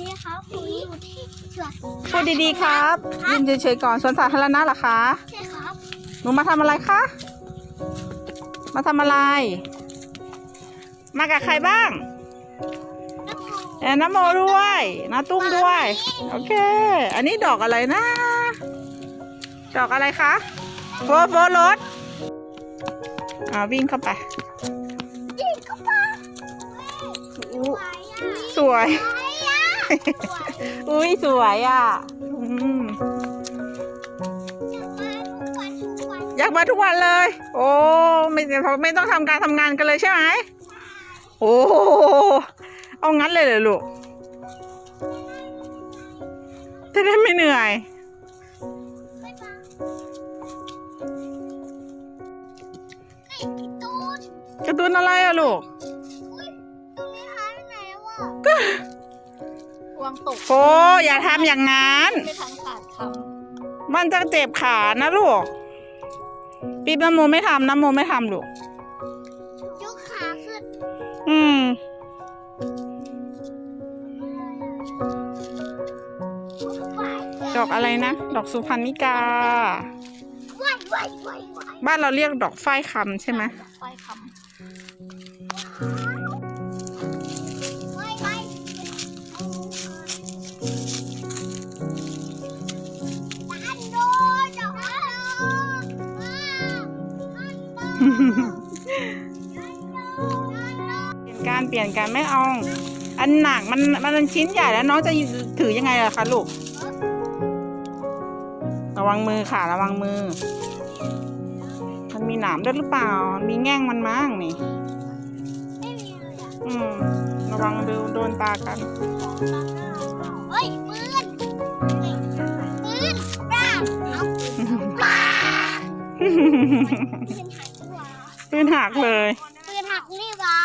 ดีครับผมอยู่ที่สวนพูดดีๆครับยืนเฉยๆก่อนสวนสาธารณะเหรอคะใช่ครับหนูมาทำอะไรคะมาทำอะไร มากับใครบ้างน้ำมันแอนน้ำโมด้วยน้าตุ้มด้วย โอเค อันนี้ดอกอะไรนะ ดอกอะไรคะโฟร์โฟร์รถอ่าวิ่งเข้าไปยิงเข้ามาอู้สวยอะสวย สวย อะอุ้ยสวยอะอืมอยากมาทุกวันทุกวันอยากมาทุกวันเลย โอ้ไม่ไม่ต้องทำการทำงานกันเลยใช่ไหมโอ้เอางั้นเลยเหรอลูกจะได้ไม่เหนื่อยไม่มาเฮ้ยพี่ตูนการ์ตูนอะไรอะลูกอุ้ ววะวางตกโอ้อย่าทำอย่างนั้นไม่ทันขาดคมันจะเจ็บขานะลูก ปีบน้ำโมไม่ทำน้ำโมไม่ทำลูก ยกขาขึ้นอืมดอกอะไรนะ ดอกสุพรรณิกา ว่ายว่ายว่ายว่ายบ้านเราเรียกดอกฝ้ายคำใช่ไหมำไฟคว่ เปลี่ยนการเปลี่ยนการไม่เอา อันหนักมันมันเป็นชิ้นใหญ่แล้วน้องจะถือยังไงล่ะคะลูก ระวังมือค่ะระวังมือ มันมีหนามด้วยหรือเปล่า มีแง่งมันมั้งนี่ไม่มีเลยอะอืมระวังดูโดนตากันเฮ้ยปืนปืนปลาเอาปลา ปืนหักดีกว่าพื้นหักเลย ปืนหักนี่วะ